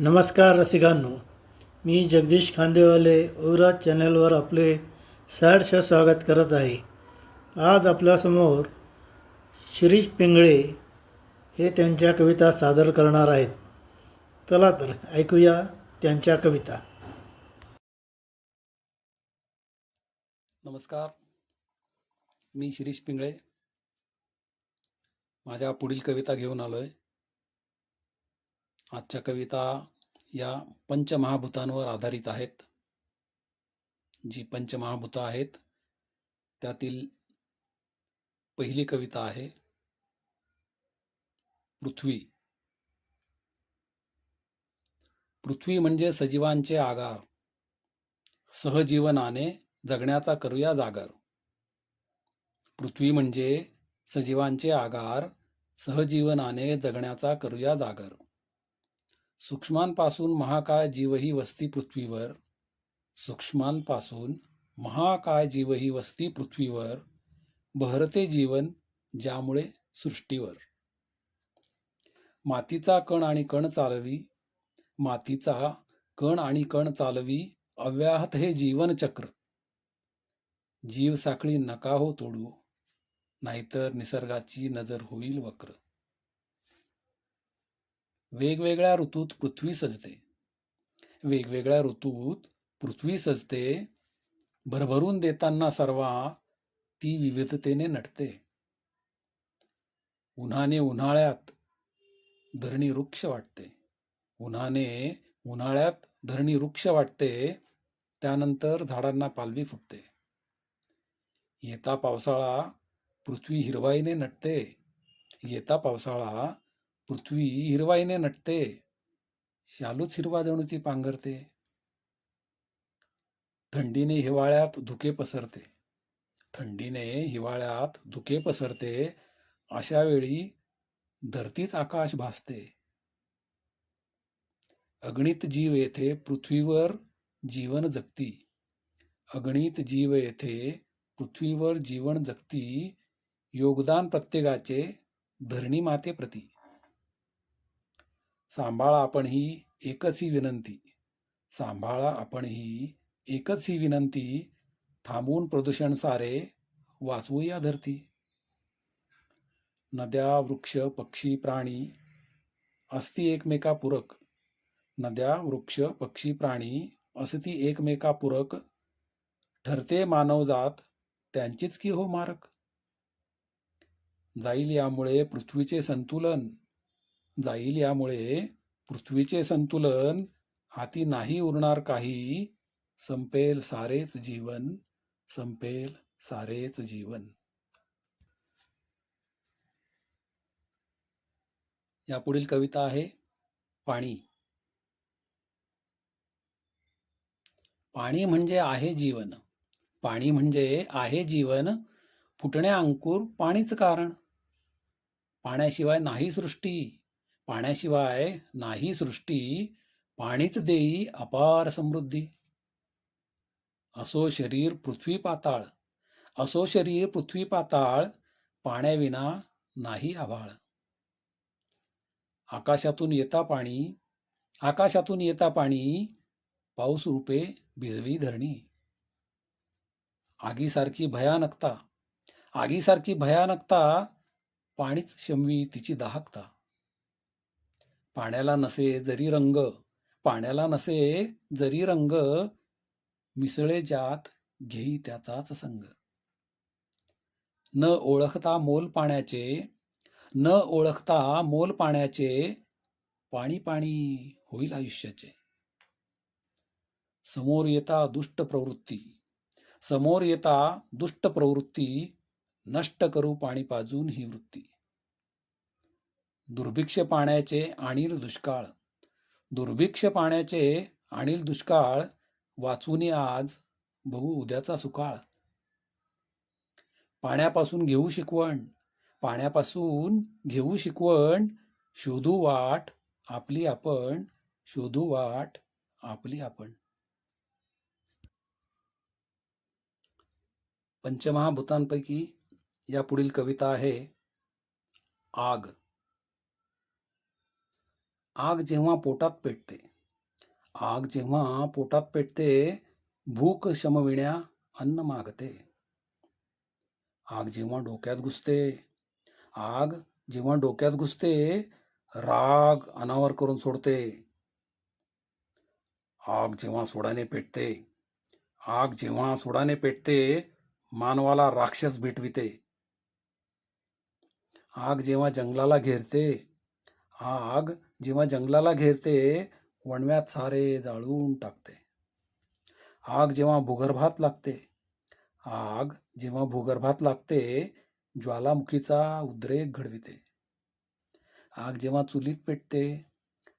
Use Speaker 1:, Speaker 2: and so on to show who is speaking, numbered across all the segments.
Speaker 1: नमस्कार रसिकांनो मी जगदीश खांदेवाले ओरा चॅनलवर आपले सहर्ष स्वागत करत आहे. आज आपल्यासमोर शिरीष पिंगळे हे त्यांच्या कविता सादर करणार आहेत. चला तर ऐकूया त्यांच्या कविता.
Speaker 2: नमस्कार मी शिरीष पिंगळे. माझ्या पुढील कविता घेऊन आलो आहे आजच्या कविता या पंचमहाभूतांवर आधारित आहेत. जी पंचमहाभूतं आहेत त्यातील पहिली कविता आहे पृथ्वी. पृथ्वी म्हणजे सजीवांचे आगार. सहजीवनाने जगण्याचा करूया जागर. पृथ्वी म्हणजे सजीवांचे आगार सहजीवनाने जगण्याचा करूया जागर. सूक्ष्मांपासून महाकाय जीवही वस्ती पृथ्वीवर सूक्ष्मांपासून महाकाय जीवही वस्ती पृथ्वीवर बहरते जीवन ज्यामुळे सृष्टीवर. मातीचा कण आणि कण चालवी मातीचा कण आणि कण चालवी अव्याहत हे जीवनचक्र. जीव साखळी नका हो तोडू नाहीतर निसर्गाची नजर होईल वक्र. वेगवेगळ्या ऋतूत पृथ्वी सजते. वेगवेगळ्या ऋतूत पृथ्वी सजते भरभरून देताना सर्वा ती विविधतेने नटते. उन्हाने उन्हाळ्यात धरणी वृक्ष वाटते. उन्हाने उन्हाळ्यात धरणी वृक्ष वाटते त्यानंतर झाडांना पालवी फुटते. येता पावसाळा पृथ्वी हिरवाईने नटते. येता पावसाळा पृथ्वी हिरवाईने नटते शालूच हिरवा जणू ती पांघरते. थंडीने हिवाळ्यात धुके पसरते. थंडीने हिवाळ्यात धुके पसरते अशा वेळी धरतीच आकाश भासते. अगणित जीव येथे पृथ्वीवर जीवन जगती. अगणित जीव येथे पृथ्वीवर जीवन जगती. योगदान प्रत्येकाचे धरणी माते प्रती. सांभाळा आपण ही एकच ही विनंती. सांभाळा आपण ही एकच ही विनंती. थांबवून प्रदूषण सारे वाचवूया धरती. नद्या वृक्ष पक्षी प्राणी असती एकमेकापूरक. नद्या वृक्ष पक्षी प्राणी असती एकमेका पूरक ठरते मानवजात त्यांचीच की हो मारक. जाईल यामुळे पृथ्वीचे संतुलन. जाईल यामुळे पृथ्वीचे संतुलन हाती नाही उरणार काही. संपेल सारेच जीवन संपेल सारेच जीवन. या पुढील कविता आहे पाणी. पाणी म्हणजे आहे जीवन. पाणी म्हणजे आहे जीवन. फुटण्या अंकुर पाणीच कारण. पाण्याशिवाय नाही सृष्टी. पाण्याशिवाय नाही सृष्टी पाणीच देई अपार समृद्धी. असो शरीर पृथ्वी पाताळ असो शरीर पृथ्वी पाताळ पाण्याविना नाही आभाळ. आकाशातून येता पाणी आकाशातून येता पाणी पाऊस रूपे भिजवी धरणी. आगीसारखी भयानकता आगीसारखी भयानकता पाणीच शमवी तिची दाहकता. पाण्याला नसे जरी रंग पाण्याला नसे जरी रंग मिसळे जात घेई त्याचाच संग. न ओळखता मोल पाण्याचे न ओळखता मोल पाण्याचे पाणी पाणी होईल आयुष्याचे. समोर येता दुष्ट प्रवृत्ती समोर येता दुष्ट प्रवृत्ती नष्ट करू पाणी पाजून ही वृत्ती. दुर्भिक्ष पाण्याचे आणील दुष्काळ. दुर्भिक्ष पाण्याचे आणील दुष्काळ वाचून आज बघू उद्याचा सुकाळ. पाण्यापासून घेऊ शिकवण पाण्यापासून घेऊ शिकवण शोधू वाट आपली आपण शोधू वाट आपली आपण. पंचमहाभूतांपैकी या पुढील कविता आहे आग. आग जेव्हा पोटात पेटते, आग जेव्हा पोटात पेटते, भूक शमविण्या अन्न मागते. आग जेव्हा डोक्यात घुसते, आग जेव्हा डोक्यात घुसते, राग अनावर करून सोडते. आग जेव्हा सोडाने पेटते, आग जेव्हा सोडाने पेटते, मानवाला राक्षस भेटविते. आग जेव्हा जंगलाला घेरते, आग जेव्हा जंगलाला घेरते वणव्यात सारे जाळून टाकते. आग जेव्हा भूगर्भात लागते आग जेव्हा भूगर्भात लागते ज्वालामुखीचा उद्रेक घडविते. आग जेव्हा चुलीत पेटते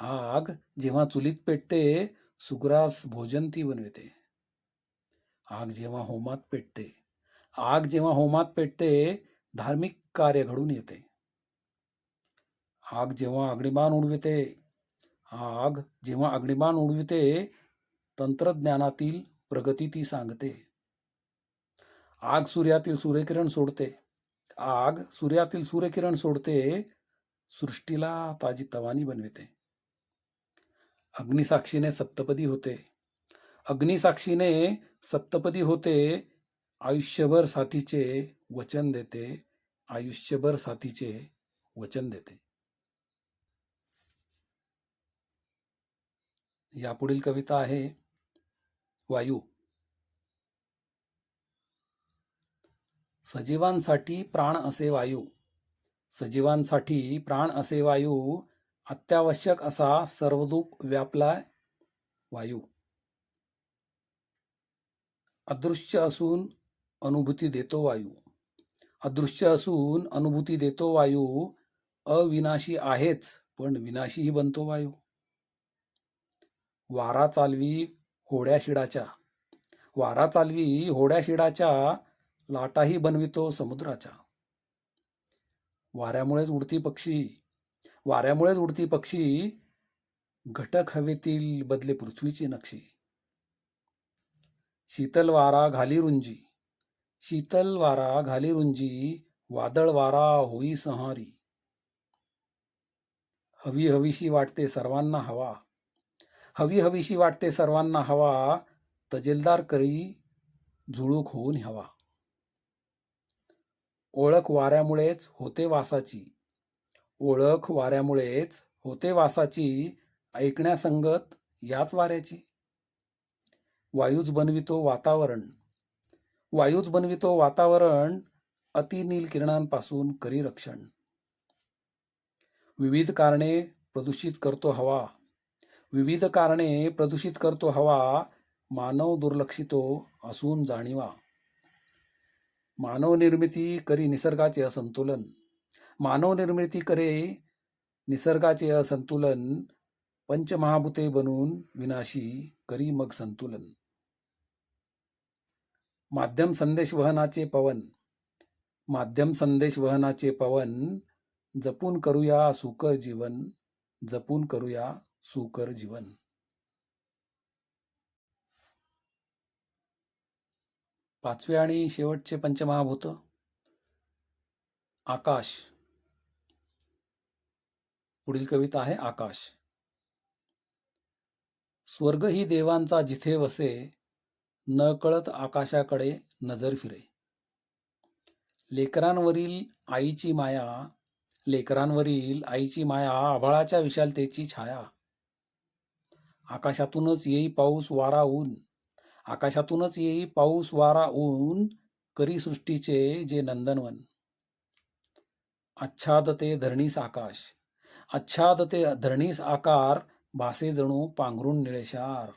Speaker 2: आग जेव्हा चुलीत पेटते सुग्रास भोजन ती बनविते. आग जेव्हा होमात पेटते आग जेव्हा होमात पेटते धार्मिक कार्य घडून येते. आग जेव्हा अग्निबाण उडविते आग जेव्हा अग्निबाण उडविते तंत्रज्ञानातील प्रगती ती सांगते. आग सूर्यातील सूर्यकिरण सोडते. आग सूर्यातील सूर्यकिरण सोडते सृष्टीला ताजी तवानी बनविते. अग्निसाक्षीने सप्तपदी होते. अग्निसाक्षीने सप्तपदी होते आयुष्यभर साथीचे वचन देते आयुष्यभर साथीचे वचन देते. यापुढील कविता आहे वायू. सजीवांसाठी प्राण असे वायू. सजीवांसाठी प्राण असे वायू अत्यावश्यक असा सर्वदूप व्यापलाय वायू. अदृश्य असून अनुभूती देतो वायू. अदृश्य असून अनुभूती देतो वायू. अविनाशी आहेच पण विनाशीही बनतो वायू. वारा चालवी होड्या शिडाच्या. वारा चालवी होड्या शिडाच्या लाटाही बनवितो समुद्राच्या. वाऱ्यामुळेच उडती पक्षी वाऱ्यामुळेच उडती पक्षी घटक हवेतील बदले पृथ्वीची नक्षी. शीतल वारा घाली रुंजी शीतल वारा घाली रुंजी वादळ वारा होई संहारी. हवी हवीशी वाटते सर्वांना हवा. हवी हवीशी वाटते सर्वांना हवा तजेलदार करी झुळूक होऊन हवा. ओळख वाऱ्यामुळेच होते वासाची. ओळख वाऱ्यामुळेच होते वासाची ऐकण्यासंगत याच वाऱ्याची. वायूच बनवितो वातावरण. वायूच बनवितो वातावरण अतिनील किरणांपासून करी रक्षण. विविध कारणे प्रदूषित करतो हवा. विविध कारणे प्रदूषित करतो हवा मानव दुर्लक्षितो असून जाणीवा. मानव निर्मिती करी निसर्गाचे असंतुलन. मानव निर्मिती करे निसर्गाचे असंतुलन. पंचमहाभूते बनून विनाशी करी मग संतुलन. माध्यम संदेश वहनाचे पवन. माध्यम संदेश वहनाचे पवन. जपून करूया सुकर जीवन. जपून करूया सुकर जीवन. पाचवे आणि शेवटचे पंचमहाभूत आकाश. पुढील कविता आहे आकाश. स्वर्ग ही देवांचा जिथे वसे न कळत आकाशाकडे नजर फिरे. लेकरांवरील आईची माया लेकरांवरील आईची माया आभाळाच्या विशालतेची छाया. आकाशातूनच येई पाऊस वारा ऊन आकाशातूनच येई पाऊस वारा ऊन करी सृष्टीचे जे नंदनवन. आच्छादते धरणीस आकाश. आच्छादते धरणीस आकार भासे जणू पांघरून निळेशार.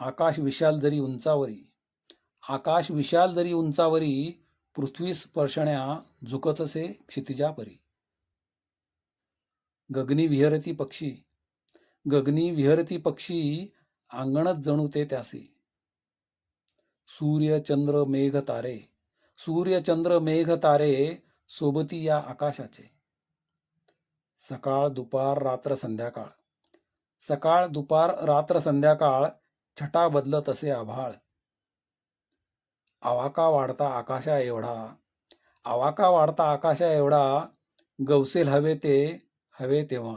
Speaker 2: आकाश विशाल जरी उंचावरी. आकाश विशाल जरी उंचावरी पृथ्वी स्पर्शण्या झुकतसे क्षितिजापरी. गगनी विहरती पक्षी. गगनी विहरती पक्षी अंगणच जणू ते त्यासी. सूर्य चंद्र मेघ तारे. सूर्य चंद्र मेघ तारे सोबती या आकाशाचे. सकाळ दुपार रात्र संध्याकाळ. सकाळ दुपार रात्र संध्याकाळ छटा बदलत असे आभाळ. आवाका वाढता आकाशा एवढा. आवाका वाढता आकाशा एवढा. गवसेल हवे ते हवे तेव्हा.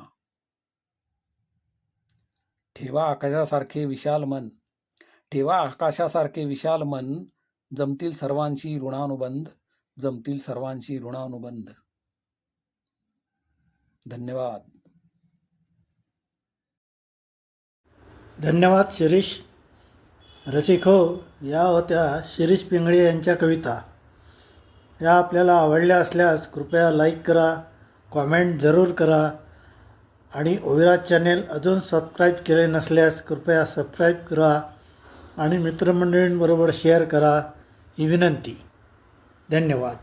Speaker 2: ठेवा आकाशासारखे विशाल मन. ठेवा आकाशासारखे विशाल मन. जमतील सर्वांशी ऋणानुबंध. जमतील सर्वांशी ऋणानुबंध. धन्यवाद.
Speaker 1: धन्यवाद शिरीष. रसिको या होत्या शिरीष पिंगळे यांच्या कविता. या आपल्याला आवडल्या असल्यास कृपया लाईक करा कॉमेंट जरूर करा. आणि ओविराज चॅनेल अजून सबस्क्राईब केले नसल्यास कृपया सबस्क्राईब करा आणि मित्रमंडळींबरोबर शेअर करा ही विनंती. धन्यवाद.